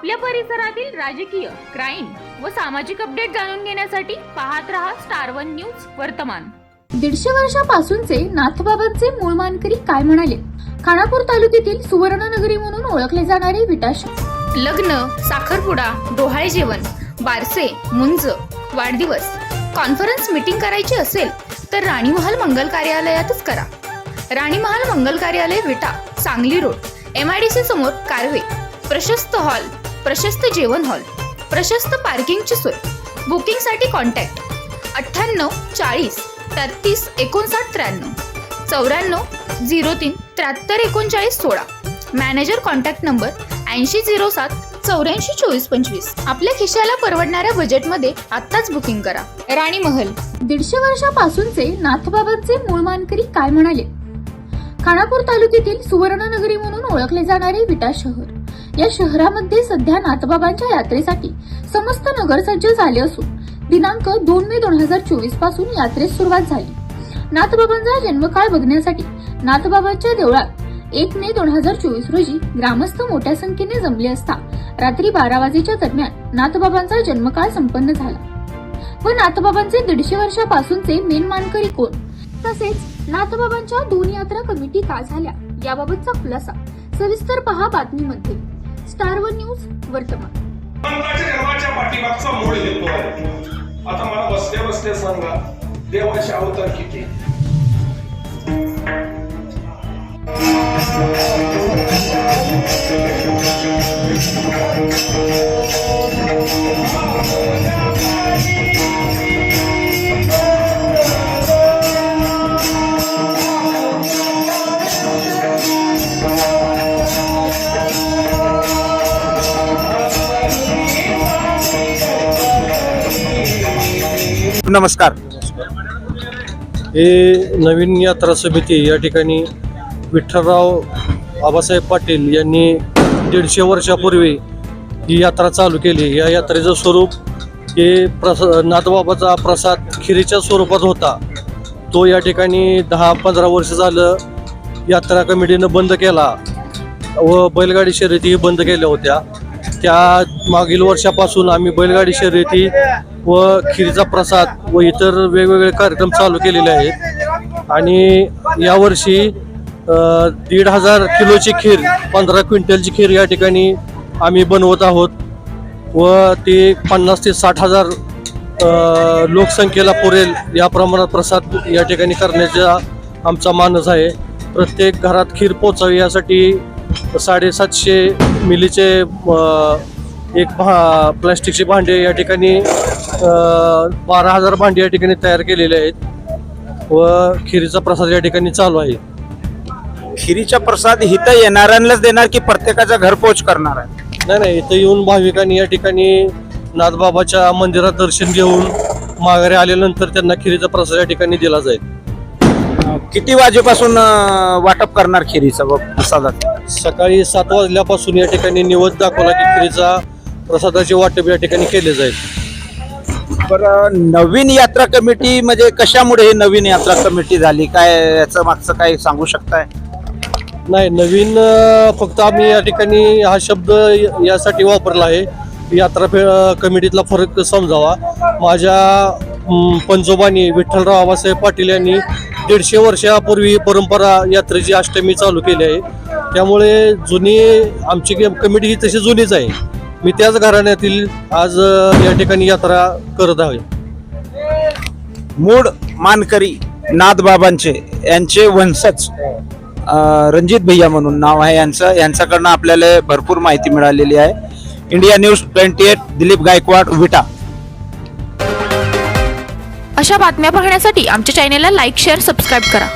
आपल्या परिसरातील राजकीय क्राईम व सामाजिक अपडेट जाणून घेण्यासाठी पाहत रहा स्टार वन न्यूज वर्तमान. दीडशे वर्षापासूनचे नाथबाबांचे मूळ मानकरी काय म्हणाले? खानापूर तालुक्यातील सुवर्णनगरी म्हणून ओळखले जाणारे विटाश. लग्न साखरपुडा डोहाळे जेवण बारसे मुंज वाढदिवस. कॉन्फरन्स मीटिंग करायची असेल तर राणीमहाल मंगल कार्यालयातच करा. राणीमहाल मंगल कार्यालय Vita Sangli road M I D C समोर कारवे. प्रशस्त हॉल प्रशस्त जेवण हॉल प्रशस्त पार्किंगची सोय बुकिंगसाठी कॉन्टॅक्ट अठ्ठ्याण्णव चाळीस तेहतीस एकोणसाठ त्र्याण्णव चौऱ्याण्णव झिरो तीन त्र्याहत्तर एकोणचाळीस सोळा. मॅनेजर कॉन्टॅक्ट नंबर ऐंशी झिरो सात चौऱ्याऐंशी चोवीस पंचवीस. आपल्या खिशाला परवडणाऱ्या बजेटमध्ये आत्ताच बुकिंग करा. राणी महल. दीडशे वर्षापासूनचे नाथबाबांचे मूळ मानकरी काय म्हणाले? खानापूर तालुक्यातील सुवर्णनगरी म्हणून ओळखले जाणारे विटा शहर. या शहरामध्ये सध्या नाथबाबांच्या यात्रेसाठी समस्त नगर सज्ज झाले असून दिनांक दोन मे दोन हजार चोवीसपासून यात्रेस सुरुवात झाली. नाथबाबांचा जन्मकाळ बघण्यासाठी नाथबाबांच्या देवळात एक मे दोन हजार चोवीस रोजी ग्रामस्थ मोठ्या संख्येने जमले असता रात्री बारा वाजेच्या दरम्यान नाथबाबांचा जन्मकाळ संपन्न झाला. व नाथबाबांचे दीडशे वर्षापासूनचे मेन मानकरी कोण? तसेच नाथबाबांच्या दोन यात्रा कमिटी का झाल्या? याबाबतचा खुलासा सविस्तर पहा बातमीमध्ये. स्टार वन न्यूज वर्तमान. मंत्राच्या धर्माच्या पाठीमागचा मूळ हेतू आहे आता मला बसल्या बसल्या सांगा देवाचे अवतार किती? नमस्कार. हे नवीन यात्रा समिती या ठिकाणी विठ्ठलराव बाबासाहेब पाटील यांनी दीडशे वर्षापूर्वी ही यात्रा चालू केली. या यात्रेचं स्वरूप हे प्रस नाथबाबाचा प्रसाद खिरीच्या स्वरूपात होता. तो या ठिकाणी दहा पंधरा वर्ष झालं यात्रा कमिटीनं बंद केला व बैलगाडी शर्यतीही बंद केल्या होत्या. त्या मागील वर्षापासून आम्ही बैलगाडी शर्यती व खीरचा प्रसाद व इतर वेगवेगळे कार्यक्रम चालू केलेले आहेत. आणि यावर्षी दीड हजार किलोची खीर पंधरा क्विंटलची खीर या ठिकाणी आम्ही बनवत आहोत व ती पन्नास ते साठ हजार लोकसंख्येला पुरेल या प्रमाणात प्रसाद या ठिकाणी करण्याचा आमचा मानस आहे. प्रत्येक घरात खीर पोचावी यासाठी साडेसातशे मिलीचे एक भा प्लास्टिकचे भांडे या ठिकाणी बारा हजार भांडे या ठिकाणी तयार केलेले आहेत व खिरीचा प्रसाद या ठिकाणी चालू आहे. खिरीचा प्रसाद इथं येणाऱ्यांनाच देणार की प्रत्येकाच्या घरपोच करणार आहे? नाही नाही इथं येऊन भाविकांनी या ठिकाणी नाथबाबाच्या मंदिरात दर्शन घेऊन माघारी आल्यानंतर त्यांना खिरीचा प्रसाद या ठिकाणी दिला जाईल. किती वाजेपासून अं, वाटप करणार खिरीचं प्रसादात सकाळी सात वाजल्यापासून या ठिकाणी निवद दाखवला की खिरीचा प्रसादाचे वाटप या ठिकाणी केले जाईल. बरं नवीन यात्रा कमिटी म्हणजे कशामुळे ही नवीन यात्रा कमिटी झाली? काय याचं मागचं काय सांगू शकताय? नाही नवीन अ, फक्त आम्ही या ठिकाणी हा शब्द य- यासाठी वापरला आहे. यात्रा फे- कमिटीतला फरक समजावा. माझ्या म, पंजोबांनी विठ्ठलराव आबासाहेब पाटील यांनी दीडशे वर्षापूर्वी ही परंपरा यात्रेची अष्टमी चालू केली आहे. त्यामुळे जुनी आमची कमिटी ही तशी जुनीच आहे. मी त्याच घराण्यातील आज या ठिकाणी यात्रा करत आहे. मूळ मानकरी नाथबाबांचे यांचे वंशज रणजित भैया म्हणून नाव आहे यांचं. यांच्याकडनं आपल्याला भरपूर माहिती मिळालेली आहे. India news twenty eight Dilip Gaikwad Vita. अशा बातम्या पाहण्यासाठी आमच्या चॅनेलला लाईक शेअर सबस्क्राईब करा.